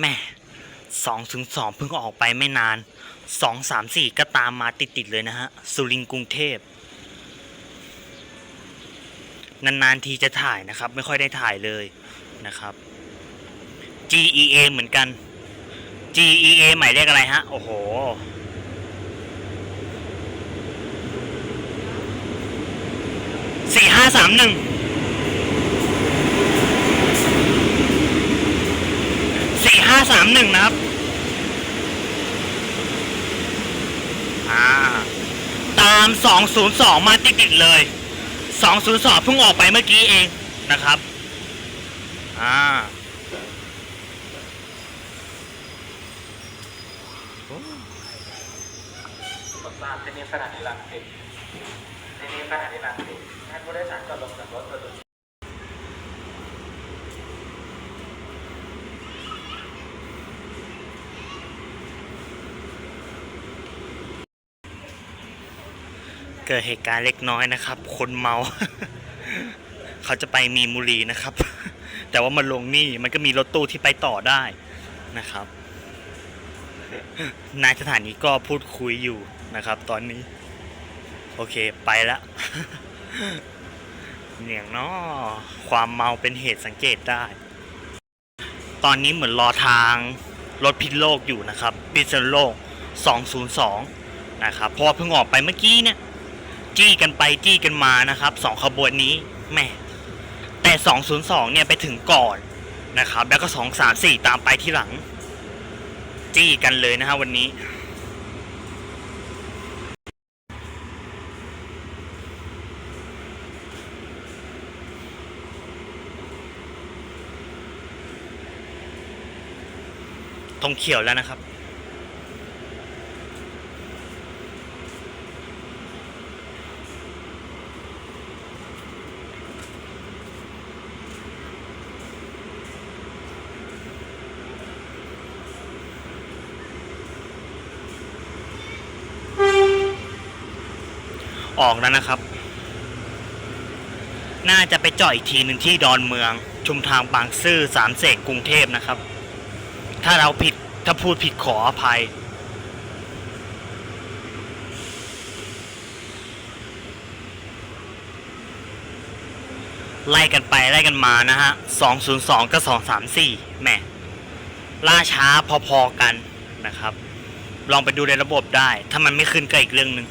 แม่สองถึงสองเพิ่งออกไปไม่นานสองสามสี่ก็ตามมาติดๆเลยนะฮะ สุรินทร์กรุงเทพ นาน ๆ ทีจะถ่ายนะครับ ไม่ค่อยได้ถ่ายเลยนะครับ GEA เหมือนกัน GEA หมายเลขอะไรฮะ โอ้โห สี่ห้าสามหนึ่ง สี่ห้าสามหนึ่งนะครับ อ่า ตามสองศูนย์สองมาติดๆเลยสองศูนย์สองเพิ่งออกไปเมื่อกี้เองนะครับ อ่าผมทราบที่นี่สถานีรังสิตที่นี่สถานีรังสิตให้ผู้โดยสารก็ลงจากรถประตู เกิดเหตุการณ์เล็กน้อยนะครับ คนเมา เขาจะไปมีนบุรีนะครับ แต่ว่ามาลงนี่มันก็มีรถตู้ที่ไปต่อได้นะครับ นายสถานีก็พูดคุยอยู่นะครับ ตอนนี้ โอเคไปละเนี่ยงเนาะความเมาเป็นเหตุสังเกตได้ ตอนนี้เหมือนรอทางรถพิษโลกอยู่นะครับพิษโลก 202 นะครับเพราะเพิ่งออกไปเมื่อกี้เนี่ย จี้กันไปจี้กันมานะครับสองขบวนนี้แม่แต่ 202 เนี่ยไปถึงก่อนนะครับ แล้วก็ 234 ตามไปที่หลัง จี้กันเลยนะฮะวันนี้ ตรงเขียวแล้วนะครับ ออกแล้วนะครับ น่าจะไปเจาะอีกทีหนึ่งที่ดอนเมือง ชุมทางบางซื่อสามเสกกรุงเทพนะครับ ถ้าเราผิดถ้าพูดผิดขออภัย ไล่กันไปไล่กันมานะฮะ202กับ234แหม่ล่าช้าพอๆกันนะครับ ลองไปดูในระบบได้ ถ้ามันไม่ขึ้นก็อีกเรื่องหนึ่ง